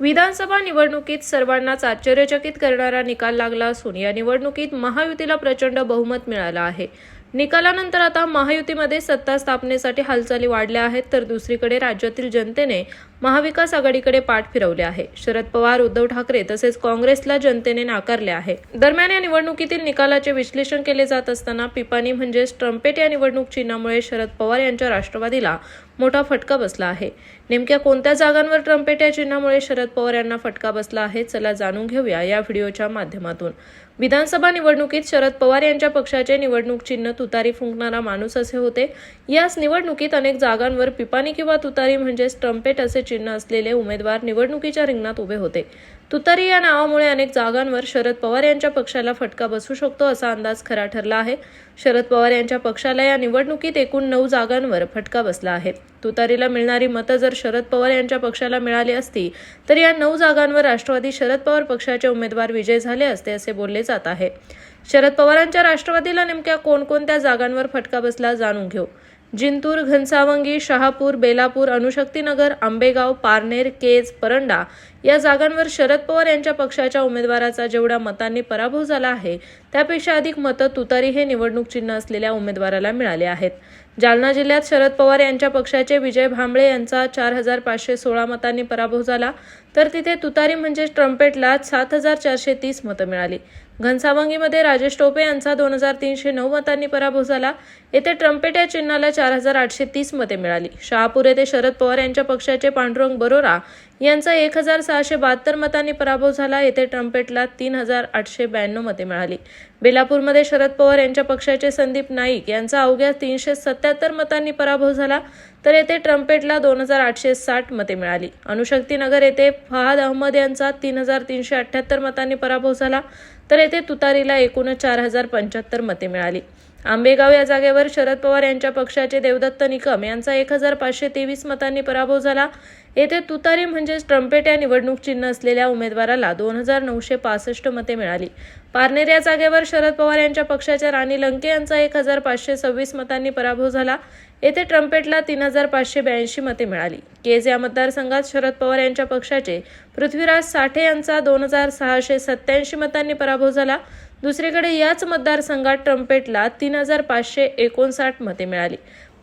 विधानसभा निवडणुकीत सर्वांनाच आश्चर्यचकित करणारा निकाल लागला असून या निवडणुकीत महायुतीला प्रचंड बहुमत मिळालं आहे. निकालानंतर आता महायुतीमध्ये सत्ता स्थापनेसाठी हालचाली वाढल्या आहेत तर दुसरीकडे राज्यातील जनतेने महाविकास आघाडीकडे पाठ फिरवले आहे. शरद पवार उद्धव ठाकरे तसेच काँग्रेसला जनतेने नाकारले आहे. दरम्यान या निवडणुकीतील निकालाचे विश्लेषण केले जात असताना पिपाणी म्हणजेच ट्रम्पेट या निवडणूक चिन्हामुळे शरद पवार यांच्या राष्ट्रवादीला मोठा फटका बसला आहे. नेमक्या कोणत्या जागांवर ट्रम्पेट या चिन्हामुळे शरद पवार यांना फटका बसला आहे चला जाणून घेऊया या व्हिडिओच्या माध्यमातून. विधानसभा निवडणुकीत शरद पवार यांच्या पक्षाचे निवडणूक चिन्ह तुतारी फुंकणारा माणूस असे होते. याच निवडणुकीत अनेक जागांवर पिपाणी किंवा तुतारी म्हणजेच ट्रम्पेट असे चिन्ह असलेले उमेदवार निवडणुकीच्या रिंगणात उभे होते. तुतारी या नावामुळे अनेक जागांवर शरद पवार यांच्या पक्षाला फटका बसू शकतो असा अंदाज खरा ठरला आहे. शरद पवार यांच्या पक्षाला या निवडणुकीत एकूण नऊ जागांवर फटका बसला आहे. तुतारीला मिळणारी मतं जर शरद पवार यांच्या पक्षाला मिळाली असती तर या नऊ जागांवर राष्ट्रवादी शरद पवार पक्षाचे उमेदवार विजय झाले असते असे बोलले जात आहे. शरद पवारांच्या राष्ट्रवादीला नेमक्या कोणकोणत्या जागांवर फटका बसला जाणून घेऊ. जिंतूर घनसावंगी शहापूर बेलापूर अनुशक्तीनगर आंबेगाव पारनेर केज परंडा या जागांवर शरद पवार यांच्या पक्षाच्या उमेदवाराचा जेवढ्या मतांनी पराभव झाला आहे त्यापेक्षा अधिक मतं तुतारी हे निवडणूक चिन्ह असलेल्या उमेदवाराला मिळाले आहेत. जालना जिल्ह्यात शरद पवार यांच्या पक्षाचे विजय भांबळे यांचा चार हजार पाचशे सोळा मतांनी पराभव झाला तर तिथे तुतारी म्हणजेच ट्रम्पेटला सात हजार चारशे तीस मतं मिळाली. घनसावंगीमध्ये राजेश टोपे यांचा दोन हजार तीनशे नऊ मतांनी पराभव झाला येथे ट्रम्पेट या चिन्हाला चार हजार आठशे तीस मते मिळाली. शहापूर येथे शरद पवार यांच्या पक्षाचे पांडुरंग बरोरा यांचा एक हजार सहाशे बहात्तर मतांनी पराभव झाला. येथे ट्रम्पेटला तीन हजार आठशे ब्याण्णव मते मिळाली. बेलापूरमध्ये शरद पवार यांच्या पक्षाचे संदीप नाईक यांचा अवघ्या तीनशे सत्याहत्तर मतांनी पराभव झाला. तर येथे ट्रम्पेटला दोन हजार आठशे साठ मते मिळाली. अणुशक्तीनगर येथे फहाद अहमद यांचा तीन हजार तीनशे अठ्ठ्याहत्तर मतांनी पराभव झाला. तर येथे तुतारीला एकूण चार हजार पंच्याहत्तर मते मिळाली. आंबेगाव या जागेवर शरद पवार यांच्या पक्षाचे देवदत्त निकम यांचा एक हजार पाचशे तेवीस मतांनी पराभव झाला. येथे तुतारी म्हणजेच ट्रम्पेट या निवडणूक चिन्ह असलेल्या उमेदवाराला दोन हजार नऊशे पासष्ट मते मिळाली. पारनेर या जागेवर शरद पवार यांच्या पक्षाच्या राणी लंके यांचा एक हजार पाचशे सव्वीस मतांनी पराभव झाला. येथे ट्रम्पेटला तीन हजार पाचशे ब्याऐंशी मते मिळाली. केज या मतदारसंघात शरद पवार यांच्या पक्षाचे पृथ्वीराज साठे यांचा दोन हजार सहाशे सत्याऐंशी मतांनी पराभव झाला. दुसरीकडे याच मतदारसंघात ट्रम्पेटला तीन हजार पाचशे एकोणसाठ मते मिळाली.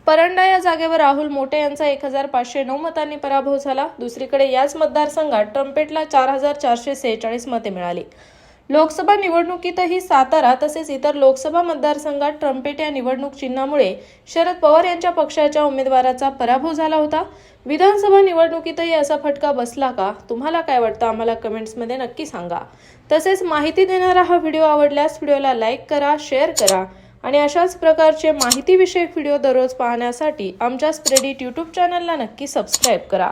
परंडा या जागेवर राहुल मोटे यांचा एक हजार पाचशे नऊ मतांनी पराभव झाला. दुसरीकडे याच मतदारसंघात ट्रम्पेटला चार हजार चारशे सेहेचाळीस मते मिळाली. लोकसभा निवडणुकीतही सातारा तसेच इतर लोकसभा मतदारसंघात ट्रम्पेट या निवडणूक चिन्हामुळे शरद पवार यांच्या पक्षाच्या उमेदवाराचा पराभव झाला होता. विधानसभा निवडणुकीतही असा फटका बसला का? तुम्हाला काय वाटतं? आम्हाला कमेंट्समध्ये नक्की सांगा. तसेच माहिती देणारा हा व्हिडिओ आवडल्यास व्हिडिओला लाईक करा शेअर करा आणि अशाच प्रकारचे माहितीविषयक व्हिडिओ दररोज पाहण्यासाठी आमच्या स्प्रेडिट यूट्यूब चॅनलला नक्की सबस्क्राईब करा.